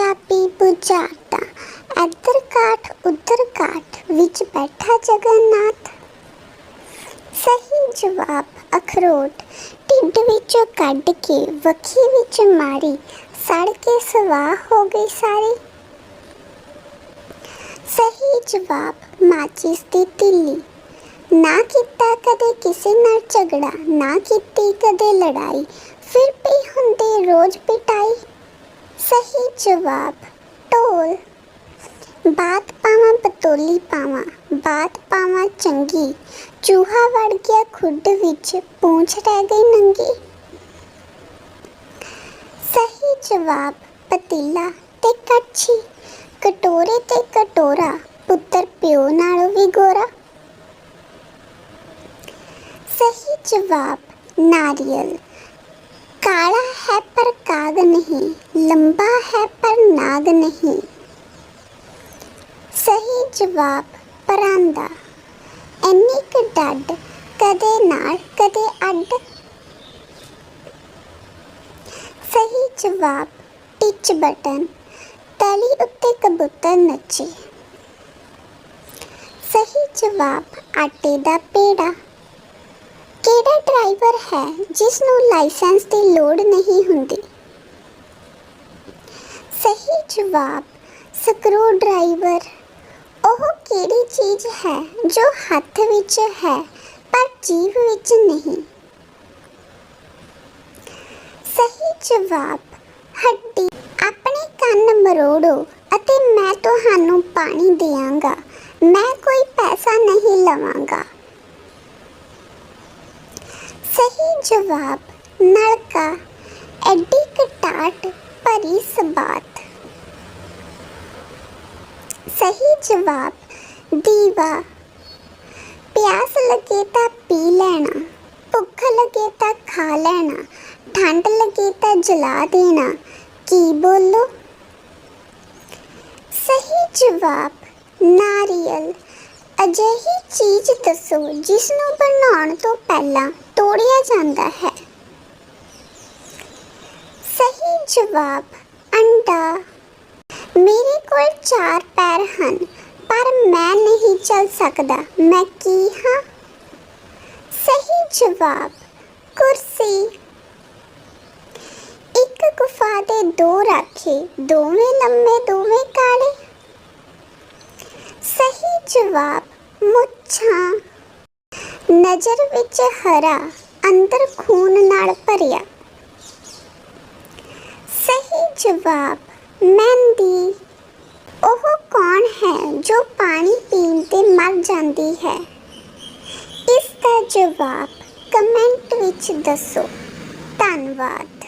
ਪੰਜਾਬੀ ਬੁਝਾਰਤਾਂ। ਇੱਧਰ ਕਾਠ ਉੱਧਰ ਕਾਠ ਵਿੱਚ ਬੈਠਾ ਜਗਨਨਾਥ। ਸਹੀ ਜਵਾਬ, ਅਖਰੋਟ। ਢਿੱਡ ਵਿੱਚੋਂ ਕੱਢ ਕੇ, ਵੱਖੀ ਵਿੱਚ ਮਾਰੀ। ਸੜ ਕੇ ਸਵਾਹ ਹੋ ਗਈ ਸਾਰੀ। ਸਹੀ ਜਵਾਬ, ਮਾਚਿਸ ਦੀ ਤਿੱਲੀ। ਨਾ ਕੀਤਾ ਕਦੇ ਕਿਸੇ ਨਾਲ ਝਗੜਾ, ਨਾ ਕੀਤੀ ਕਦੇ ਲੜਾਈ। ਫਿਰ ਵੀ ਹੁੰਦੀ ਰੋਜ਼ ਪਿਟਾਈ। ਸਹੀ ਜਵਾਬ ਢੋਲ ਬਾਤ ਪਾਵਾਂ ਪਤੋਲੀ ਪਾਵਾਂ ਬਾਤ ਪਾਵਾਂ ਚੰਗੀ ਚੂਹਾ ਵੜ ਗਿਆ ਖੁੱਡ ਵਿੱਚ ਪੂੰਛ ਰਹਿ ਗਈ ਨੰਗੀ ਸਹੀ ਜਵਾਬ ਪਤੀਲਾ ਤੇ ਕੜਛੀ ਕਟੋਰੇ ਤੇ ਕਟੋਰਾ ਪੁੱਤਰ ਪਿਓ ਨਾਲੋਂ ਵੀ ਗੋਰਾ ਸਹੀ ਜਵਾਬ ਨਾਰੀਅਲ ਕਾਲਾ ਹੈ ਪਰ ਕਾਗ ਨਹੀਂ, ਲੰਬਾ ਹੈ ਪਰ ਨਾਗ ਨਹੀਂ। ਸਹੀ ਜਵਾਬ, ਪਰਾਂਦਾ। ਐਨੀ ਕੁ ਡੱਡ, ਕਦੇ ਨਾਲ, ਕਦੇ ਅੱਡ। ਸਹੀ ਜਵਾਬ, ਟਿਚ ਬਟਨ, ਤਲੀ ਉੱਤੇ ਕਬੂਤਰ ਨੱਚੇ। ਸਹੀ ਜਵਾਬ, ਆਟੇ ਦਾ ਪੇੜਾ। ਕਿਹੜਾ ਡਰਾਈਵਰ ਹੈ ਜਿਸ ਨੂੰ ਲਾਇਸੈਂਸ ਦੀ ਲੋੜ ਨਹੀਂ ਹੁੰਦੀ? ਸਹੀ ਜਵਾਬ, ਸਕਰੂ ਡਰਾਈਵਰ। ਉਹ ਕਿਹੜੀ ਚੀਜ਼ ਹੈ ਜੋ ਹੱਥ ਵਿੱਚ ਹੈ ਪਰ ਜੀਭ ਵਿੱਚ ਨਹੀਂ? ਸਹੀ ਜਵਾਬ, ਹੱਡੀ। ਆਪਣੇ ਕੰਨ ਮਰੋੜੋ ਅਤੇ ਮੈਂ ਤੁਹਾਨੂੰ ਪਾਣੀ ਦੇਵਾਂਗਾ ਮੈਂ ਕੋਈ ਪੈਸਾ ਨਹੀਂ ਲਵਾਂਗਾ। ਸਹੀ ਜਵਾਬ, ਨਲਕਾ, ਐਡੀ ਕਟਾਟ ਭਰੀ ਸਬਾਤ। ਸਹੀ ਜਵਾਬ, ਦੀਵਾ। ਪਿਆਸ ਲੱਗੇ ਤਾਂ ਪੀ ਲੈਣਾ, ਭੁੱਖ ਲੱਗੇ ਤਾਂ ਖਾ ਲੈਣਾ, ਠੰਡ ਲੱਗੇ ਤਾਂ ਜਲਾ ਦੇਣਾ, ਕੀ ਬੋਲੋ? ਸਹੀ ਜਵਾਬ, ਨਾਰੀਅਲ। ਅਜਿਹੀ ਚੀਜ਼ ਦੱਸੋ ਜਿਸ ਨੂੰ ਬਣਾਉਣ ਤੋਂ ਪਹਿਲਾਂ ਤੋੜਿਆ ਜਾਂਦਾ ਹੈ। ਸਹੀ ਜਵਾਬ, ਅੰਡਾ। ਮੇਰੇ ਕੋਲ ਚਾਰ ਪੈਰ ਹਨ, ਪਰ ਮੈਂ ਨਹੀਂ ਚੱਲ ਸਕਦਾ। ਮੈਂ ਕੀ ਹਾਂ? ਸਹੀ ਜਵਾਬ, ਕੁਰਸੀ। ਇੱਕ ਗੁਫਾ ਦੇ ਦੋ ਰਾਖੇ, ਦੋਵੇਂ ਲੰਮੇ, ਦੋਵੇਂ ਕਾਲੇ। ਸਹੀ ਜਵਾਬ ਮੁੱਛਾਂ। ਨਜ਼ਰ ਵਿੱਚ ਹਰਾ, ਅੰਦਰ ਖੂਨ ਨਾਲ ਭਰਿਆ। ਸਹੀ ਜਵਾਬ, ਮਹਿੰਦੀ। ਉਹ ਕੌਣ ਹੈ ਜੋ ਪਾਣੀ ਪੀਣ ਤੇ ਮਰ ਜਾਂਦੀ ਹੈ? ਇਸ ਦਾ ਜਵਾਬ ਕਮੈਂਟ ਵਿੱਚ ਦੱਸੋ। ਧੰਨਵਾਦ।